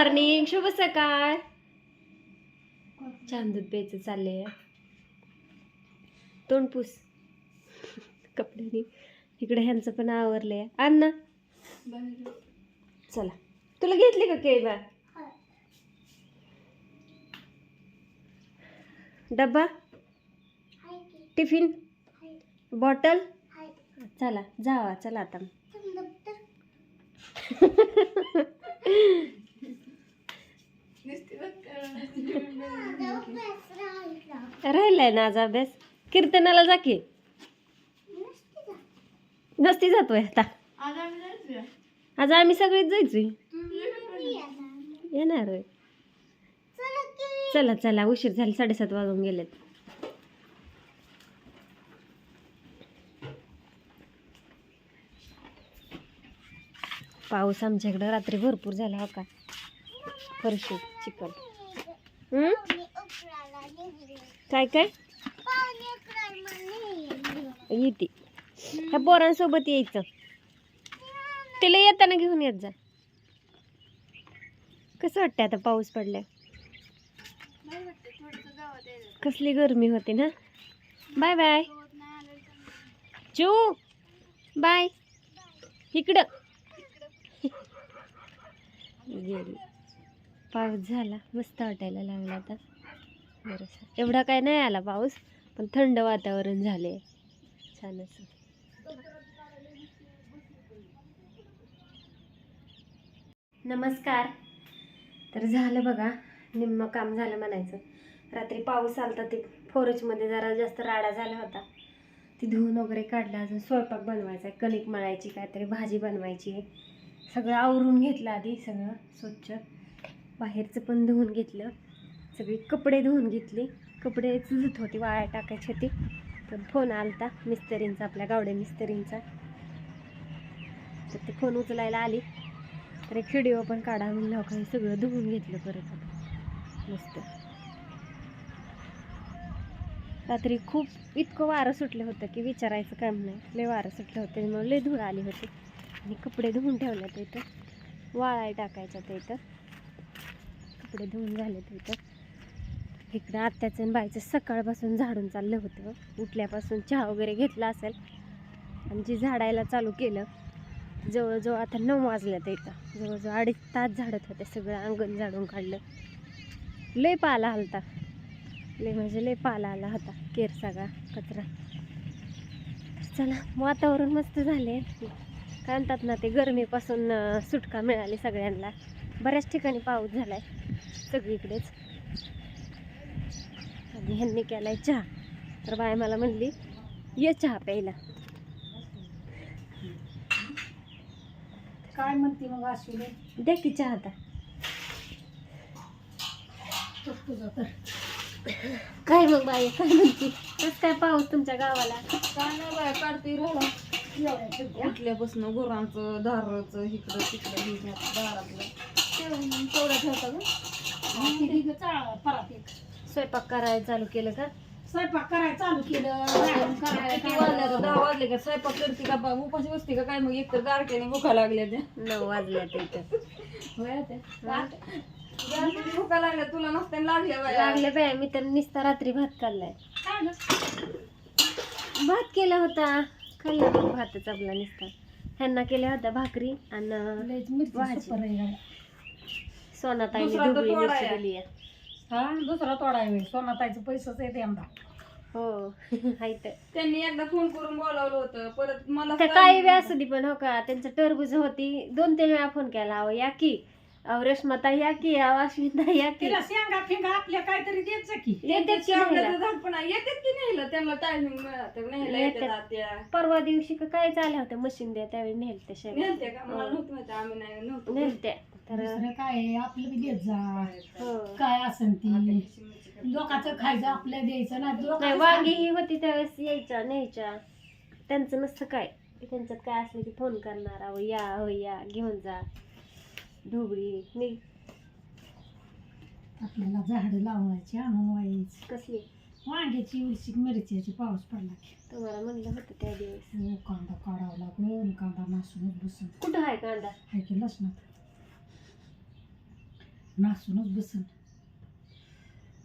Morning शुभ सकाळ. छान दूध प्यायचं चाललंय. तोंड पुस. कपड्यानी. इकडे ह्यांचं पण आवरलंय. ना. चला. तुला घेतली का केळी बा डब्बा? टिफिन? बॉटल? चला. जावा. चला आता. राहिलाय ना आज अभ्यास? कीर्तनाला जा की. नसती जातोय आता. आज आम्ही सगळेच जायचोय. येणार होय. चला चला उशीर झाली साडेसात वाजून गेलेत. पाऊस आमच्याकडं रात्री भरपूर झाला हो का? फरशी चिकन हम्म? काय काय? येते. ह्या पोरांसोबत यायचं. तिला येताना घेऊन येत जा. कसं वाटतं आता पाऊस पडलाय? कसली गरमी होते ना? Bye bye. चू बाय. इकडं. गेली. पाऊस झाला. मस्त वाटायला लागला आता. बरं एवढा काय नाही आला पाऊस पण थंड वातावरण झाले छान नमस्कार. तर झालं बघा निम्म काम झालं म्हणायचं. रात्री पाऊस आलता ते फोरेजमध्ये जरा जास्त राडा झाला होता. ती धुवून वगैरे काढला अजून स्वयंपाक बनवायचा आहे. कणिक मळायची काहीतरी भाजी बनवायची आहे. सगळं आवरून घेतलं आधी सगळं स्वच्छ. बाहेरचं पण धुवून घेतलं. सगळी कपडे धुवून घेतली. कपडे धुत होती वाळ्या टाकायची होती. तर फोन आलता मिस्त्रींचा आपल्या गावडे मिस्त्रींचा. तर ते फोन उचलायला आली. तर एक व्हिडिओ पण काढा म्हणलं हो हे सगळं धुवून घेतलं परत आता. मस्त. रात्री खूप इतकं वारं सुटलं होतं की विचारायचं काम नाही. लय वारं सुटलं होतं मग लय धूळ आली होती. आणि कपडे धुवून ठेवल्यात इथं. वाळाय टाकायच्या त्या इथं. कपडे धुवून झाले झालेत इथं. इकडं आत्याचं आणि बाईचं सकाळपासून झाडून चाललं होतं. उठल्यापासून चहा वगैरे घेतला असेल. आणि जी झाडायला चालू केलं जवळजवळ आता नऊ वाजल्यात इथं. जवळजवळ अडीच तास झाडत होते सगळं अंगण झाडून काढलं. लय पाला हलता लय म्हणजे लय पाला आला होता. केर सगळा कचरा. चला वातावरण मस्त झाले काय म्हणतात ना ते गरमीपासून सुटका मिळाली सगळ्यांना. बऱ्याच ठिकाणी पाऊस झाला आहे सगळीकडेच. आणि ह्यांनी केलाय चहा. तर बाय मला म्हणली ये चहा प्यायला. काय म्हणते मग अश्विनी द्या की चहा आता. काय मग बाई काय म्हणते? कसं काय पाऊस तुमच्या गावाला? काय नाही बाय काढते ठेवत्या. उठल्यापासून गुरांचं धारचं इकडं तिकडं हे दारातलं. तेवढं ठेवता का? आणि ती तिघं चाळ परात एक. स्वयंपाक करायला चालू केलं का? स्वयंपाक करायला चालू केलं. किती वाजले? करायला दहा वाजले का? स्वयंपाक करते का? बा उपाशी बसते का? काय मग? एकतर गारट्याने भुका लागल्या त्या. नऊ वाजल्या ते इथं. होय त्या गारट्याने भुका लागल्या तुला नसत्या लागल्या बाया. लागले बाय मी तर निस्ता रात्री भात खाल्लाय. काय गं? भात केला होता. खाल्ला मग भातच आपला निसता. ह्यांना केल्या होत्या भाकरी आणि लयच मिरची भाजी. सुपर आहे. गड्या. सोनाताईने दुसरा ढोबळी मिरची. दिली आहे. हा दुसरा तोडा आहे सोनाताईचं पैसेच येते यंदा. हो हाय तर. त्यांनी एकदा फोन करून बोलावलं होतं. परत मला त्या काही वेळ असू दे पण हो का त्यांचं टरबूज होती. दोन तीन वेळा फोन केला. अहो या की. अहो रेश्माता या की. अहो अश्विता या की. तिला शेंगा फिंगा आपल्या काहीतरी देत की. येतेच की न्यायला. येतात की नेलं त्यांना टायमिंग येतात. येतात. परवा दिवशी का काय चालल्या होत्या मशीन द्या त्यावेळी नेलते शेवया नेलते का? मला नव्हतं माहिती. आम्ही नाही नव्हतो. नेलते तर दुसरं काय आहे, आपलं बी देत जा. हो. काय असन ती. लोकांचं खायचं आपलं द्यायचं नाही नाही लोकांचं वांगी ही होती त्यावेळेस यायच्या न्यायच्या. त्यांचं नसतं काय? त्यांच्यात काय असलं की फोन करणार अहो या हो या घेऊन जा. ढोबळी मी आपल्याला झाडं लावायची आणून व्हायची. कसली? वांग्याची उलशी मिरच्याची पाऊस पडला की. तुम्हाला म्हणलं होतं त्या दिवस. हो कांदा काढावा लागून कांदा नासूनच बसून. कुठं आहे कांदा? हाय की लसणात. नासूनच बसन.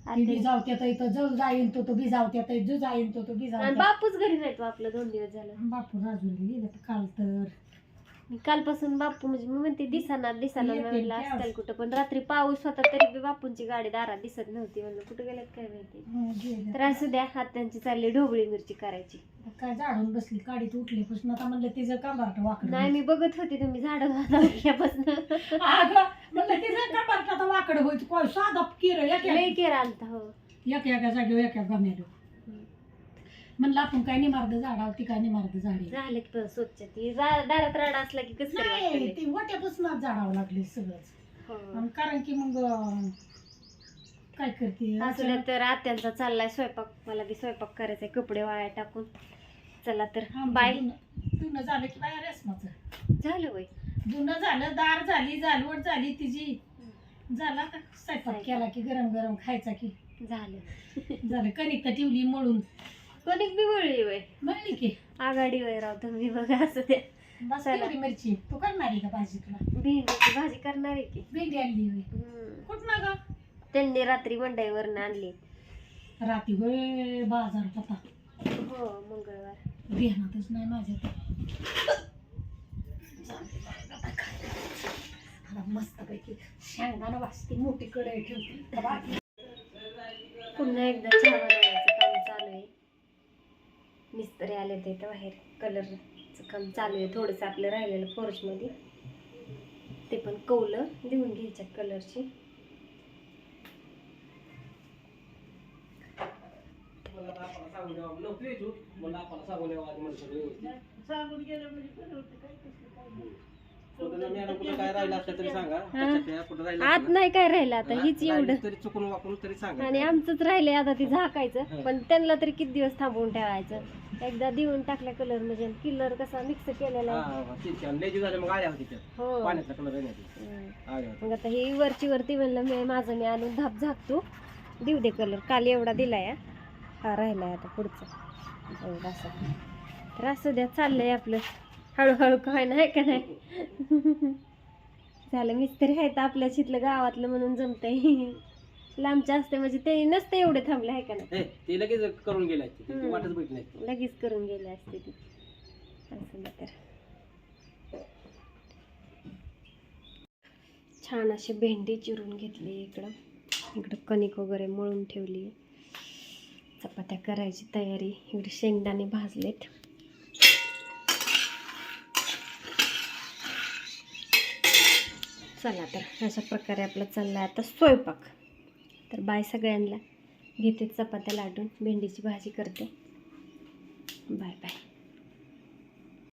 ती बी आत्या- जावत्यात इथं जो जाईन तो तो बी जावत्यात जो जाईन तो तो बी आणि जावत्यात बापूच घरी नाही तो आपलं दोन दिवस झालं. बापू राजूला गेलं तर काल तर. मी कालपासून बापू म्हणजे मी म्हणते दिसाना दिसाना येतील म्हणलं की असतील आज? कुठं पण रात्री पाऊस होता तरी बी बापूंची गाडी दारात दिसत नव्हती म्हणलं. कुठे गेल्यात काय माहिती? हं. तर असू द्या हातांची चालली ढोबळी मिरची करायची. काय झाडून बसली काडीत उठल्यापासून आता म्हणलं तिचं कांबारट वाकड नाही मी बघत होते तुम्ही झाडं वाजवल्यापासून अगं म्हणलं तिचं कांबारट आता वाकड होईल साधा किर एक केर आलता हो. एक एका जागेवर एक एक गमेलो म्हणलं आपण काय निमार्द झाडावर ती काय निमार्द झाडी. झाले की पण स्वच्छ ती. जा- दारात राडा असला की कसं तरी नाही. ती? वाट्यापासूनच झाडावं लागली सगळंच. हो. आणि कारण की मग अं, काय करते? असू तर आत्यांचा चाललाय स्वयंपाक. मला बी स्वयंपाक करायचाय कपडे वाळ्या टाकून. चला तर बाय. धुणं झालं की बाय रेसमाचं झालं वय. धुणं झालं दार झाली जालवट झाली तिची. झाला का? स्वयंपाक स्वयंपाक. केला की गरम गरम खायचा की. झालं. झालं कणिक तर ठेवली मळून. कोणीक बी वळली वय. म्हणली की. आघाडी वय राव तुम्ही बघा असं ते बस चला. एवढी मिरची. तू करणार आहे का भाजी तुला? भेंडीची भाजी करणार आहे की. भेंडी आणली होय. हम्म. कुठं ना ग? त्यांनी रात्री मंडईवरनं आणली. राती होय बाजार होता. हो मंगळवार. ध्यानातच नाही माझ्या तर. आता मस्तपैकी शेंगदाणा मोठी कढई ठेवते. बाकी पुन्हा एकदा चहा आले ते इथं बाहेर. कलरचं काम चालू आहे. थोडंसं आपलं राहिलेलं फोर्समध्ये ते पण कौलं लिहून घ्यायच्या कलरची. सांगून गेलं म्हणजे बरं होतं, काय कसं काय नाही. मॅडम कुठं काय राहिलं असलं तरी सांगा. हा. त्याच्यात कुठं राहिलं आत नाही काय राहिलं आता. हीच एवढं. तरी चुकून वापरून तरी सांगा. आणि आमचंच राहिले आता ते झाकायचं. हं. पण त्यांना तरी किती दिवस थांबवून ठेवायचं? एकदा देऊन टाकल्या कलर म्हणजे किलर कसा मिक्स केलेला आहे. हा, मग कलर आता ही वरची वरती म्हणलं मी माझं मी आणून धाप झाकतो. देऊ दे कलर काल एवढा दिलाय हा. हा राहिलाय आता पुढचा. एवढा असा. तर असू द्या चाललंय आपलं. हळूहळू काय नाही का नाही. झालं मिस्त्री आहेत आपल्या शितलं गावातलं म्हणून जमतंय. लांबच्या असते म्हणजे ते नसते एवढे थांबले आहे का नाही? ते लगेच करून गेल्या ती हम्म. वाटच भेट नाही. लगेच करून गेले असते ती. असं नाही तर. छान अशी भेंडी चिरून घेतली इकडं. इकडं कणिक वगैरे मळून ठेवली. चपात्या करायची तयारी. इकडे शेंगदाणे भाजलेत. चला तर अशा प्रकारे आपला चालला आता स्वयंपाक. तर बाय सगळ्यांना. घेते चपात्या लाटून भेंडीची भाजी करते. Bye bye.